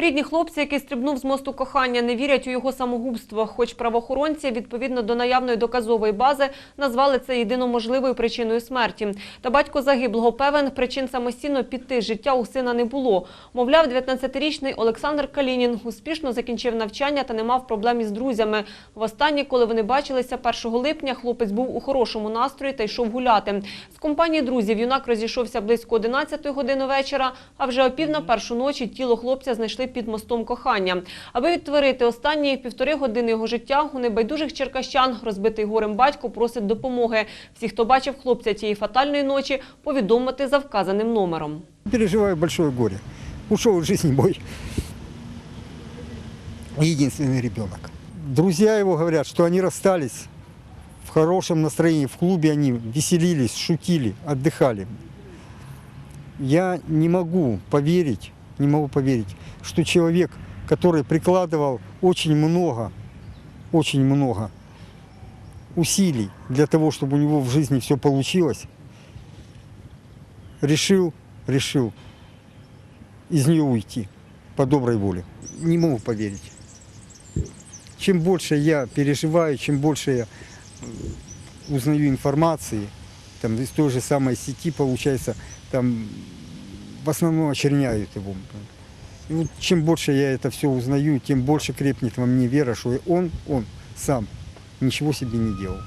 Рідні хлопці, який стрибнув з мосту кохання, не вірять у його самогубство. Хоч правоохоронці, відповідно до наявної доказової бази, назвали це єдино можливою причиною смерті. Та батько загиблого певен, причин самостійно піти з життя у сина не було. Мовляв, 19-річний Олександр Калінін успішно закінчив навчання та не мав проблем із друзями. Востаннє, коли вони бачилися 1 липня, хлопець був у хорошому настрої та йшов гуляти. З компанії друзів юнак розійшовся близько 11 години вечора, а вже о пів на першу ночі тіло хлопця знайшли під мостом кохання. Аби відтворити останні півтори години його життя, у небайдужих черкащан розбитий горем батько просить допомоги. Всі, хто бачив хлопця тієї фатальної ночі, повідомити за вказаним номером. Переживаю большое горе. Из жизни мой единственный ребенок. Друзья его говорят, что они расстались в хорошем настроении. В клубе они веселились, шутили, отдыхали. Я не могу поверить, не могу поверить, что человек, который прикладывал очень много, очень много усилий для того, чтобы у него в жизни все получилось, решил, решил из нее уйти по доброй воле. Не могу поверить. Чем больше я переживаю, чем больше я м, узнаю информации, там из той же самой сети, получается, там в основном очерняют его. И вот чем больше я это все узнаю, тем больше крепнет во мне вера, что он, он сам ничего себе не делал.